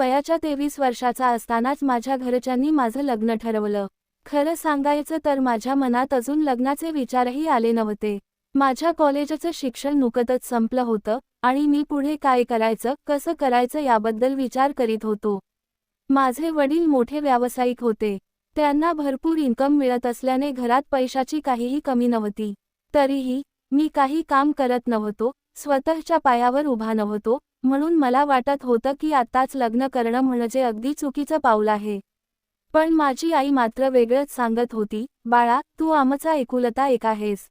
वयाच्या तेवीस वर्षाचा असतानाच माझ्या घरच्यांनी माझं लग्न ठरवलं. खरं सांगायचं तर माझ्या मनात अजून लग्नाचे विचारही आले नव्हते. माझ्या कॉलेजचं शिक्षण नुकतच संपलं होतं आणि मी पुढे काय करायचं कसं करायचं याबद्दल विचार करीत होतो. माझे वडील मोठे व्यावसायिक होते. त्यांना भरपूर इन्कम मिळत असल्याने घरात पैशाची काहीही कमी नव्हती. तरीही मी काही काम करत नव्हतो स्वतःच्या पायावर उभा नव्हतो म्हणून मला वाटत होतं की आत्ताच लग्न करणं म्हणजे अगदी चुकीचं पाऊल आहे. पण माझी आई मात्र वेगळंच सांगत होती बाळा तू आमचा एकुलता एक आहेस.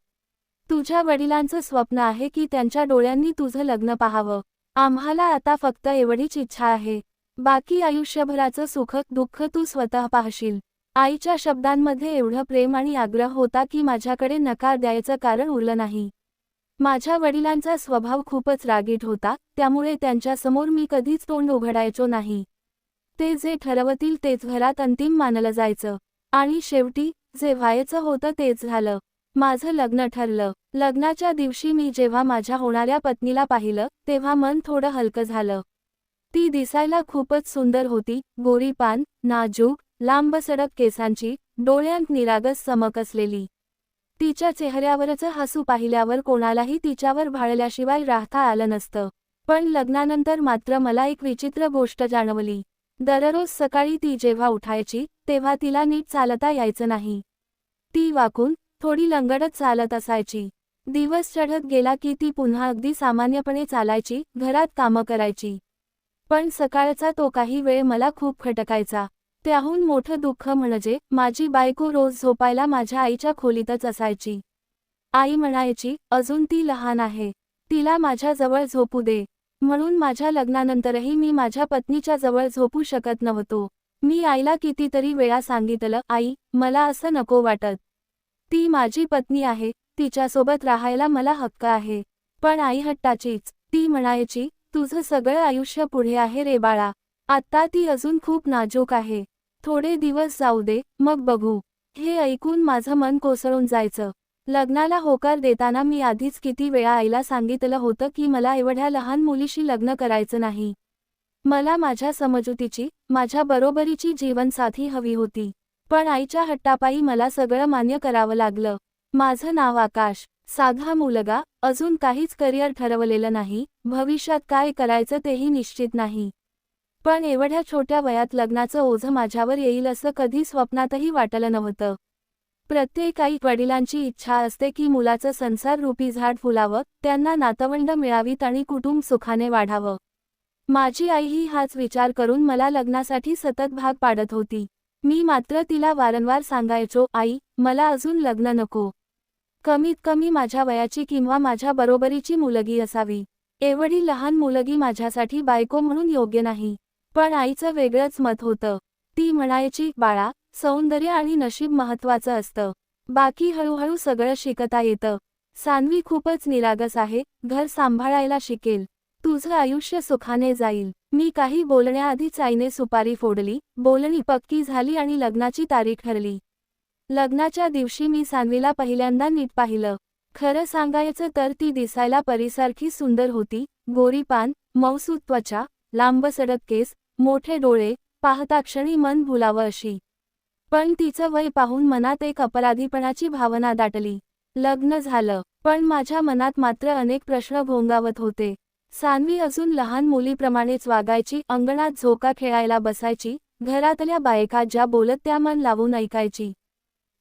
तुझ्या वडिलांचं स्वप्न आहे की त्यांच्या डोळ्यांनी तुझं लग्न पाहावं. आम्हाला आता फक्त एवढीच इच्छा आहे. बाकी आयुष्यभराचं सुख दुःख तू स्वतः पाहशील. आईच्या शब्दांमध्ये एवढं प्रेम आणि आग्रह होता की माझ्याकडे नकार द्यायचं कारण उरलं नाही. माझ्या वडिलांचा स्वभाव खूपच रागीट होता त्यामुळे त्यांच्यासमोर मी कधीच तोंड उघडायचो नाही. ते जे ठरवतील तेच घरात अंतिम मानलं जायचं. आणि शेवटी जे व्हायचं होतं तेच झालं. माझं लग्न ठरलं. लग्नाच्या दिवशी मी जेव्हा माझ्या होणाऱ्या पत्नीला पाहिलं तेव्हा मन थोडं हलकं झालं. ती दिसायला खूपच सुंदर होती गोरीपान नाजूक लांब सडक केसांची डोळ्यांत निरागस चमक असलेली. तिच्या चेहऱ्यावरचं हसू पाहिल्यावर कोणालाही तिच्यावर भाळल्याशिवाय राहता आलं नसतं. पण लग्नानंतर मात्र मला एक विचित्र गोष्ट जाणवली. दररोज सकाळी ती जेव्हा उठायची तेव्हा तिला नीट चालता यायचं नाही. ती वाकून थोडी लंगडत चालत असायची. दिवस चढत गेला की ती पुन्हा अगदी सामान्यपणे चालायची घरात कामं करायची. पण सकाळचा तो काही वेळ मला खूप खटकायचा. त्याहून मोठं दुःख म्हणजे माझी बायको रोज झोपायला माझ्या आईच्या खोलीतच असायची. आई म्हणायची अजून ती लहान आहे. तिला माझ्या जवळ झोपू दे. म्हणून माझ्या लग्नानंतरही मी माझ्या पत्नीच्या जवळ झोपू शकत नव्हतो. मी आईला कितीतरी वेळा सांगितलं आई मला असं नको वाटत. ती माझी पत्नी आहे. तिच्यासोबत राहायला मला हक्क आहे. पण आई हट्टाचीच. ती म्हणायची तुझं सगळं आयुष्य पुढे आहे रे बाळा. आत्ता ती अजून खूप नाजूक आहे. थोडे दिवस जाऊ दे मग बघू. हे ऐकून माझं मन कोसळून जायचं. लग्नाला होकार देताना मी आधीच किती वेळा आईला सांगितलं होतं की मला एवढ्या लहान मुलीशी लग्न करायचं नाही. मला माझ्या समजुतीची माझ्या बरोबरीची जीवनसाथी हवी होती. पण आईच्या हट्टापायी मला सगळं मान्य करावं लागलं. माझं नाव आकाश. साधा मुलगा अजून काहीच करिअर ठरवलेलं नाही. भविष्यात काय करायचं तेही निश्चित नाही. पण एवढ्या छोट्या वयात लग्नाचं ओझं माझ्यावर येईल असं कधी स्वप्नातही वाटलं नव्हतं. प्रत्येक आई वडिलांची इच्छा असते की मुलाचं संसार रूपी झाड फुलावं त्यांना नातवंड मिळावीत आणि कुटुंब सुखाने वाढावं. माझी आईही हाच विचार करून मला लग्नासाठी सतत भाग पाडत होती. मी मात्र तिला वारंवार सांगायचो आई मला अजून लग्न नको. कमीत कमी माझ्या वयाची किंवा माझ्या बरोबरीची मुलगी असावी. एवढी लहान मुलगी माझ्यासाठी बायको म्हणून योग्य नाही. पण आईचं वेगळंच मत होतं. ती म्हणायची बाळा सौंदर्य आणि नशीब महत्वाचं असतं. बाकी हळूहळू सगळं शिकता येतं. सान्वी खूपच निरागस आहे घर सांभाळायला शिकेल. तुझं आयुष्य सुखाने जाईल. मी काही बोलण्याआधीच आईने सुपारी फोडली बोलणी पक्की झाली आणि लग्नाची तारीख ठरली. लग्नाच्या दिवशी मी सान्वीला पहिल्यांदा नीट पाहिलं. खरं सांगायचं तर ती दिसायला परीसारखी सुंदर होती गोरीपान मौसूद त्वचा लांब सडक केस मोठे डोळे पाहता क्षणी मन भुलावं अशी पण तिचं वय पाहून मनात एक अपराधीपणाची भावना दाटली. लग्न झालं पण माझ्या मनात मात्र अनेक प्रश्न भोंगावत होते. सान्वी अजून लहान मुलीप्रमाणेच वागायची अंगणात झोका खेळायला बसायची घरातल्या बायका ज्या बोलत त्या मन लावून ऐकायची.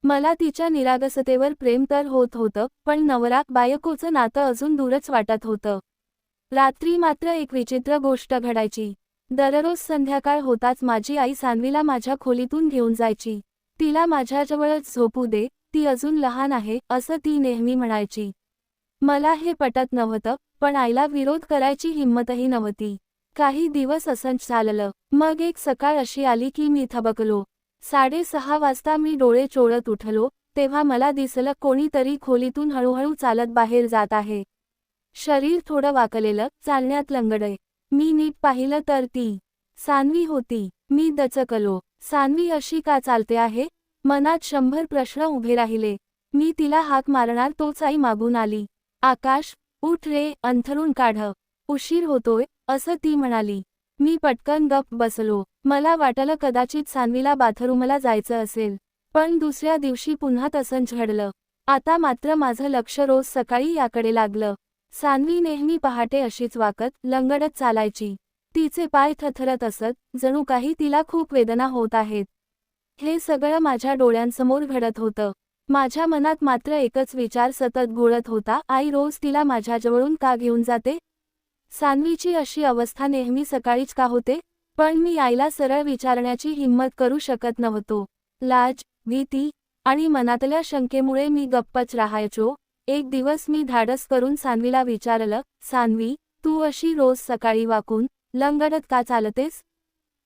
मला तिच्या निरागसतेवर प्रेम तर होत होतं पण नवरा बायकोचं नातं अजून दूरच वाटत होतं. रात्री मात्र एक विचित्र गोष्ट घडायची. दररोज संध्याकाळ होताच माझी आई सानवीला माझ्या खोलीतून घेऊन जायची. तिला माझ्याजवळच झोपू दे ती अजून लहान आहे असं ती नेहमी म्हणायची. मला हे पटत नव्हतं पण आईला विरोध करायची हिंमतही नव्हती. काही दिवस असंच चाललं. मग एक सकाळ अशी आली की मी थबकलो. साडेसहा वाजता मी डोळे चोळत उठलो तेव्हा मला दिसलं कोणीतरी खोलीतून हळूहळू चालत बाहेर जात आहे. शरीर थोडं वाकलेलं चालण्यात लंगडय मी नीट पाहिलं तर ती सानवी होती. मी दचकलो. सानवी अशी का चालते आहे? मनात शंभर प्रश्न उभे राहिले. मी तिला हाक मारणार तोच आई मागून आली. आकाश उठ रे अंथरून काढ. उशीर होतोय असं ती म्हणाली. मी पटकन गप बसलो. मला वाटलं कदाचित सानवीला बाथरूमला जायचं असेल. पण दुसऱ्या दिवशी पुन्हा तसंच झडलं आता मात्र माझं लक्ष रोज सकाळी याकडे लागलं. सान्वी नेहमी पहाटे अशीच वाकत लंगडत चालायची. तिचे पाय थथरत असत जणू काही तिला खूप वेदना होत आहेत. हे सगळं माझ्या डोळ्यांसमोर घडत होतं. माझ्या मनात मात्र एकच विचार सतत घोळत होता आई रोज तिला माझ्याजवळून का घेऊन जाते? सान्वीची अशी अवस्था नेहमी सकाळीच का होते? पण मी आईला सरळ विचारण्याची हिंमत करू शकत नव्हतो. लाज भीती आणि मनातल्या शंकेमुळे मी गप्पच राहायचो. एक दिवस मी धाडस करून सान्वीला विचारलं सान्वी तू अशी रोज सकाळी वाकून लंगडत का चालतेस?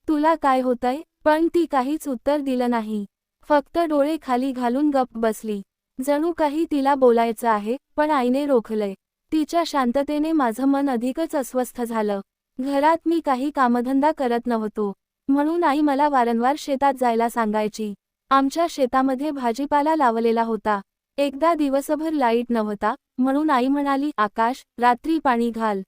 तुला काय होतंय? पण ती काहीच उत्तर दिलं नाही. फक्त डोळे खाली घालून गप्प बसली. जणू काही तिला बोलायचं आहे पण आईने रोखलंय. तिच्या शांततेने माझं मन अधिकच अस्वस्थ झालं. घरात मी काही कामधंदा करत नव्हतो. म्हणून आई मला वारंवार शेतात जायला सांगायची. आमच्या शेतामध्ये भाजीपाला लावलेला होता. एकदा दिवसभर लाइट नव्हता म्हणून आई म्हणाली आकाश रात्री पाणी घाल.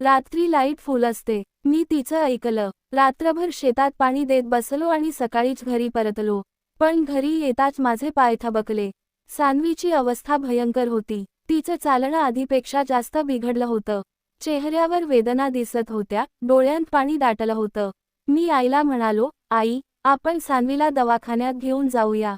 रात्री लाइट फुल असते. मी तिचं ऐकलं. रात्रभर शेतात पाणी देत बसलो आणि सकाळीच घरी परतलो. पण घरी येताच माझे पाय थबकले. सान्वीची अवस्था भयंकर होती. तिचं चालणं आधीपेक्षा जास्त बिघडलं होतं. चेहऱ्यावर वेदना दिसत होत्या. डोळ्यांत पाणी दाटलं होतं. मी आईला म्हणालो आई आपण सान्वीला दवाखान्यात घेऊन जाऊया.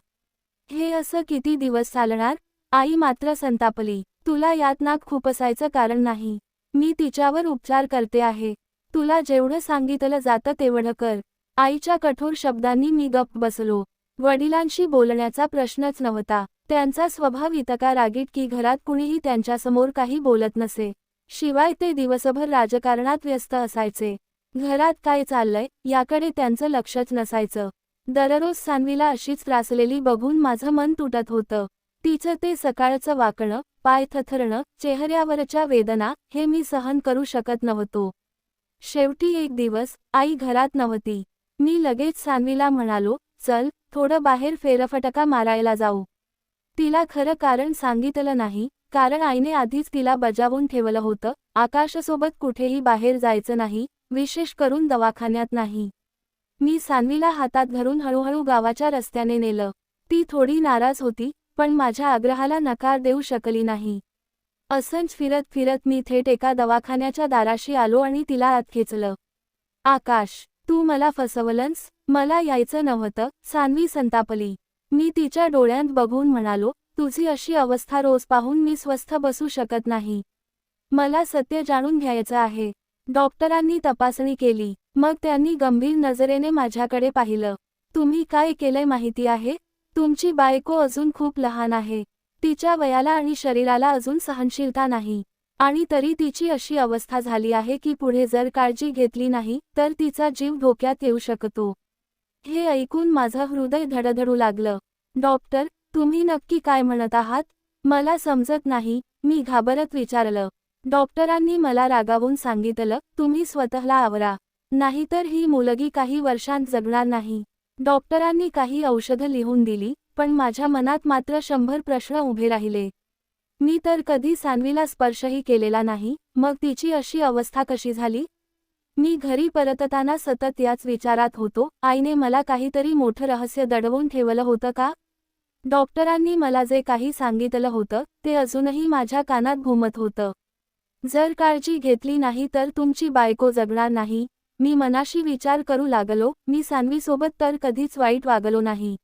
हे असं किती दिवस चालणार? आई मात्र संतापली. तुला यात नाक खुपसायचं कारण नाही. मी तिच्यावर उपचार करते आहे. तुला जेवढं सांगितलं जातं तेवढं कर. आईच्या कठोर शब्दांनी मी गप्प बसलो. वडिलांशी बोलण्याचा प्रश्नच नव्हता. त्यांचा स्वभाव इतका रागीट की घरात कुणीही त्यांच्यासमोर काही बोलत नसे. शिवाय ते दिवसभर राजकारणात व्यस्त असायचे. घरात काय चाललंय याकडे त्यांचं लक्षच नसायचं. दररोज सान्वीला अशीच त्रासलेली बघून माझं मन तुटत होतं. तिचं ते सकाळचं वाकणं पाय थथरणं चेहऱ्यावरच्या वेदना हे मी सहन करू शकत नव्हतो. शेवटी एक दिवस आई घरात नव्हती. मी लगेच सान्वीला म्हणालो चल थोडं बाहेर फेरफटका मारायला जाऊ. तिला खरं कारण सांगितलं नाही कारण आईने आधीच तिला बजावून ठेवलं होतं आकाशसोबत कुठेही बाहेर जायचं नाही विशेष करून दवाखान्यात नाही. मी सान्वीला हातात धरून हळूहळू गावाच्या रस्त्याने नेलं. ती थोडी नाराज होती पण माझ्या आग्रहाला नकार देऊ शकली नाही. असंच फिरत फिरत मी थेट एका दवाखान्याच्या दाराशी आलो आणि तिला आत खेचलं आकाश तू मला फसवलंस मला यायचं नव्हतं सान्वी संतापली. मी तिच्या डोळ्यांत बघून म्हणालो तुझी अशी अवस्था रोज पाहून मी स्वस्थ बसू शकत नाही. मला सत्य जाणून घ्यायचं आहे. डॉक्टरांनी तपासणी केली. मग त्यांनी गंभीर नजरेने माझ्याकडे पाहिलं. तुम्ही काय केलंय माहिती आहे? तुमची बायको अजून खूप लहान आहे. तिच्या वयाला आणि शरीराला अजून सहनशीलता नाही. आणि तरी तिची अशी अवस्था झाली आहे की पुढे जर काळजी घेतली नाही तर तिचा जीव धोक्यात येऊ शकतो. हे ऐकून माझं हृदय धडधडू लागलं. डॉक्टर तुम्ही नक्की काय म्हणत आहात? मला समजत नाही मी घाबरत विचारलं. डॉक्टरांनी मला रागावून सांगितलं तुम्ही स्वतःला आवरा. नाहीतर ही मुलगी काही वर्षांत जगणार नाही. डॉक्टरांनी काही औषधं लिहून दिली पण माझ्या मनात मात्र शंभर प्रश्न उभे राहिले. मी तर कधी सान्वीला स्पर्शही केलेला नाही मग तिची अशी अवस्था कशी झाली? मी घरी परतताना सतत याच विचारात होतो आईने मला काहीतरी मोठं रहस्य दडवून ठेवलं होतं का? डॉक्टरांनी मला जे काही सांगितलं होतं ते अजूनही माझ्या कानात घुमत होतं. जर काळजी घेतली नाही तर तुमची बायको जगणार नाही मी मनाशी विचार करू लागलो मी सान्वीसोबत तर कधीच वाईट वागलो नाही.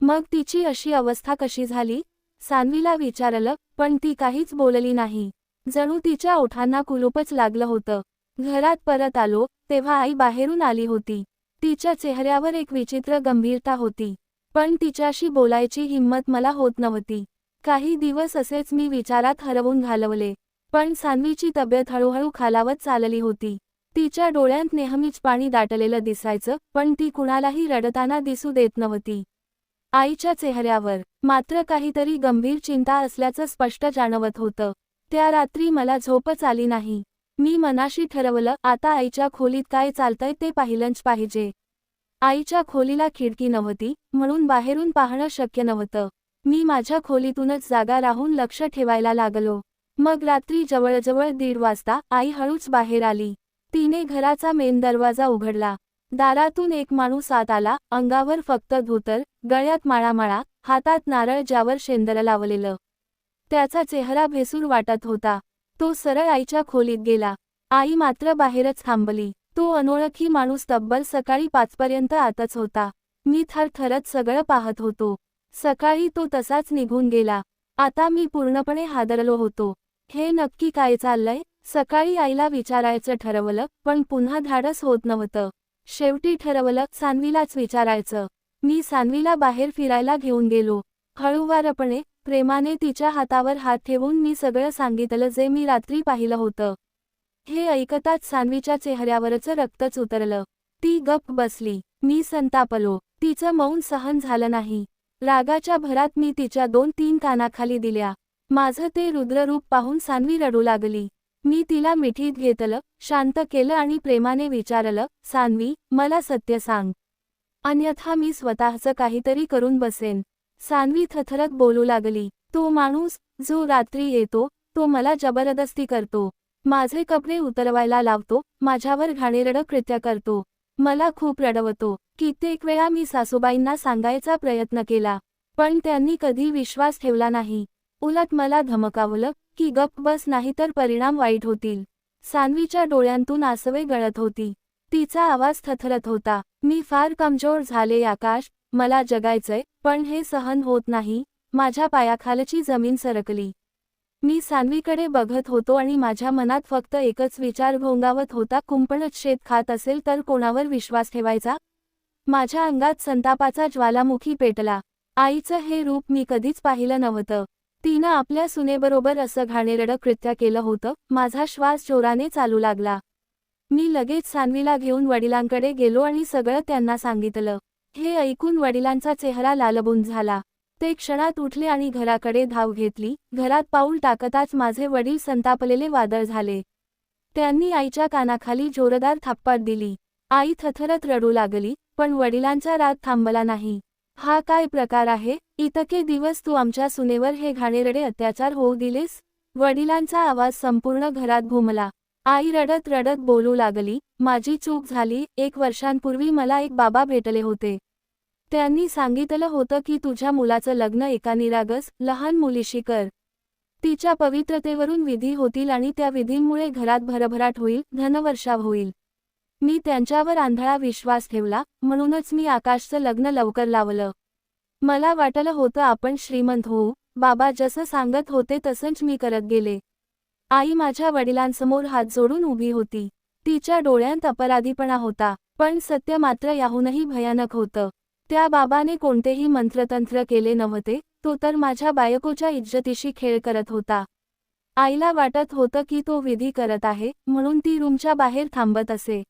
मग तिची अशी अवस्था कशी झाली? सान्वीला विचारलं पण ती काहीच बोलली नाही. जणू तिच्या ओठांना कुलूपच लागलं होतं. घरात परत आलो तेव्हा आई बाहेरून आली होती. तिच्या चेहऱ्यावर एक विचित्र गंभीरता होती. पण तिच्याशी बोलायची हिंमत मला होत नव्हती. काही दिवस असेच मी विचारात हरवून घालवले. पण सान्वीची तब्येत हळूहळू खालावत चालली होती. तिच्या डोळ्यांत नेहमीच पाणी दाटलेलं दिसायचं पण ती कुणालाही रडताना दिसू देत नव्हती. आईच्या चेहऱ्यावर मात्र काहीतरी गंभीर चिंता असल्याचं स्पष्ट जाणवत होतं. त्या रात्री मला झोपच आली नाही. मी मनाशी ठरवलं आता आईच्या खोलीत काय चालतंय ते पाहिलंच पाहिजे. आईच्या खोलीला खिडकी नव्हती म्हणून बाहेरून पाहणं शक्य नव्हतं. मी माझ्या खोलीतूनच जागा राहून लक्ष ठेवायला लागलो. मग रात्री जवळजवळ दीड वाजता आई हळूच बाहेर आली. तिने घराचा मेन दरवाजा उघडला. दारातून एक माणूस आत आला. अंगावर फक्त धोतर गळ्यात माळामाळा हातात नारळ ज्यावर शेंदर लावलेलं. त्याचा चेहरा भेसूर वाटत होता. तो सरळ आईच्या खोलीत गेला. आई मात्र बाहेरच थांबली. तो अनोळखी माणूस तब्बल सकाळी पाचपर्यंत आतच होता. मी थरथरत सगळं पाहत होतो. सकाळी तो तसाच निघून गेला. आता मी पूर्णपणे हादरलो होतो. हे नक्की काय चाललंय? सकाळी आईला विचारायचं ठरवलं पण पुन्हा धाडस होत नव्हतं. शेवटी ठरवलं सान्वीलाच विचारायचं. मी सान्वीला बाहेर फिरायला घेऊन गेलो. हळूवारपणे प्रेमाने तिच्या हातावर हात ठेवून मी सगळं सांगितलं जे मी रात्री पाहिलं होतं. हे ऐकताच सान्वीच्या चेहऱ्यावरचं रक्तच उतरलं. ती गप्प बसली. मी संतापलो. तिचं मौन सहन झालं नाही. रागाच्या भरात मी तिच्या दोन तीन कानाखाली दिल्या. माझं ते रुद्ररूप पाहून सान्वी रडू लागली. मी तिला मिठीत घेतलं शांत केलं आणि प्रेमाने विचारलं सान्वी मला सत्य सांग. अन्यथा मी स्वतःचं काहीतरी करून बसेन. सान्वी थथरत बोलू लागली तो माणूस जो रात्री येतो तो मला जबरदस्ती करतो. माझे कपडे उतरवायला लावतो माझ्यावर घाणेरडं कृत्य करतो. मला खूप रडवतो. कित्येक वेळा मी सासूबाईंना सांगायचा प्रयत्न केला पण त्यांनी कधी विश्वास ठेवला नाही. उलट मला धमकावलं की गप्प बस नाही तर परिणाम वाईट होतील. सान्वीच्या डोळ्यांतून आसवे गळत होती. तिचा आवाज थथरत होता. मी फार कमजोर झाले आकाश. मला जगायचंय पण हे सहन होत नाही. माझ्या पायाखालची जमीन सरकली. मी सान्वीकडे बघत होतो आणि माझ्या मनात फक्त एकच विचार भोंगावत होता. कुंपणच शेत खात असेल तर कोणावर विश्वास ठेवायचा? माझ्या अंगात संतापाचा ज्वालामुखी पेटला. आईचं हे रूप मी कधीच पाहिलं नव्हतं. तिनं आपल्या सुनेबरोबर असं घाणेरडं कृत्य केलं होतं माझा श्वास जोराने चालू लागला. मी लगेच सानवीला घेऊन वडिलांकडे गेलो आणि सगळं त्यांना सांगितलं. हे ऐकून वडिलांचा चेहरा लालबून झाला. ते क्षणात उठले आणि घराकडे धाव घेतली. घरात पाऊल टाकताच माझे वडील संतापलेले वादळ झाले. त्यांनी आईच्या कानाखाली जोरदार थाप्पाट दिली. आई थथरत रडू लागली पण वडिलांचा राग थांबला नाही. हा काय प्रकार आहे? इतके दिवस तू आमच्या सुनेवर हे घाणेरडे अत्याचार होऊ दिलेस? वडिलांचा आवाज संपूर्ण घरात घुमला. आई रडत रडत बोलू लागली माझी चूक झाली. एक वर्षांपूर्वी मला एक बाबा भेटले होते. त्यांनी सांगितलं होतं की तुझ्या मुलाचं लग्न एका निरागस लहान मुलीशी कर. तिच्या पवित्रतेवरून विधी होतील आणि त्या विधींमुळे घरात भरभराट होईल धनवर्षाव होईल. मी त्यांच्यावर आंधळा विश्वास ठेवला म्हणूनच मी आकाशचं लग्न लवकर लावलं. मला वाटलं होतं आपण श्रीमंत होऊ बाबा जसं सांगत होते तसंच मी करत गेले. आई माझ्या वडिलांसमोर हात जोडून उभी होती. तिच्या डोळ्यांत अपराधीपणा होता पण सत्य मात्र याहूनही भयानक होतं. त्या बाबाने कोणतेही मंत्रतंत्र केले नव्हते तो तर माझ्या बायकोच्या इज्जतीशी खेळ करत होता. आईला वाटत होतं की तो विधी करत आहे म्हणून ती रूमच्या बाहेर थांबत असे.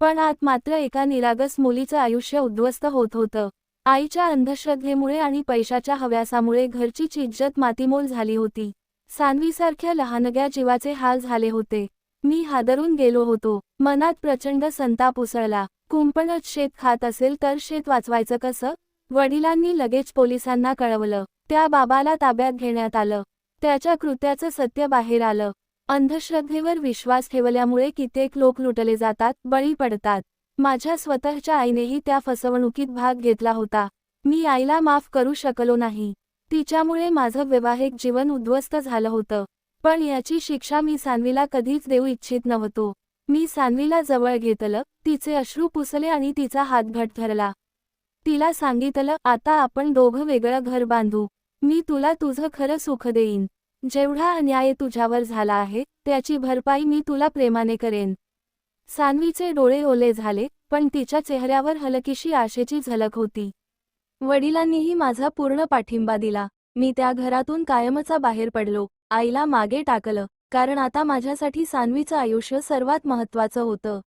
पण आत मात्र एका निरागस मुलीचं आयुष्य उद्ध्वस्त होत होतं. आईच्या अंधश्रद्धेमुळे आणि पैशाच्या हव्यासामुळे घरची चिज्जत मातीमोल झाली होती. सानवीसारख्या लहानग्या जीवाचे हाल झाले होते. मी हादरून गेलो होतो. मनात प्रचंड संताप उसळला. कुंपणच शेत खात असेल तर शेत वाचवायचं कसं? वडिलांनी लगेच पोलिसांना कळवलं. त्या बाबाला ताब्यात घेण्यात आलं. त्याच्या कृत्याचं सत्य बाहेर आलं. अंधश्रद्धेवर विश्वास ठेवल्यामुळे कित्येक लोक लुटले जातात बळी पडतात. माझ्या स्वतःच्या आईनेही त्या फसवणुकीत भाग घेतला होता. मी आईला माफ करू शकलो नाही. तिच्यामुळे माझं वैवाहिक जीवन उद्ध्वस्त झालं होतं. पण याची शिक्षा मी सान्वीला कधीच देऊ इच्छित नव्हतो. मी सान्वीला जवळ घेतलं तिचे अश्रू पुसले आणि तिचा हात घट धरला. तिला सांगितलं आता आपण दोघं वेगळं घर बांधू. मी तुला तुझं खरं सुख देईन. जेवढा अन्याय तुझ्यावर झाला आहे त्याची भरपाई मी तुला प्रेमाने करेन. सान्वीचे डोळे ओले झाले पण तिच्या चेहऱ्यावर हलकीशी आशेची झलक होती. वडिलांनीही माझा पूर्ण पाठिंबा दिला. मी त्या घरातून कायमचा बाहेर पडलो. आईला मागे टाकलं कारण आता माझ्यासाठी सान्वीचं आयुष्य सर्वात महत्वाचं होतं.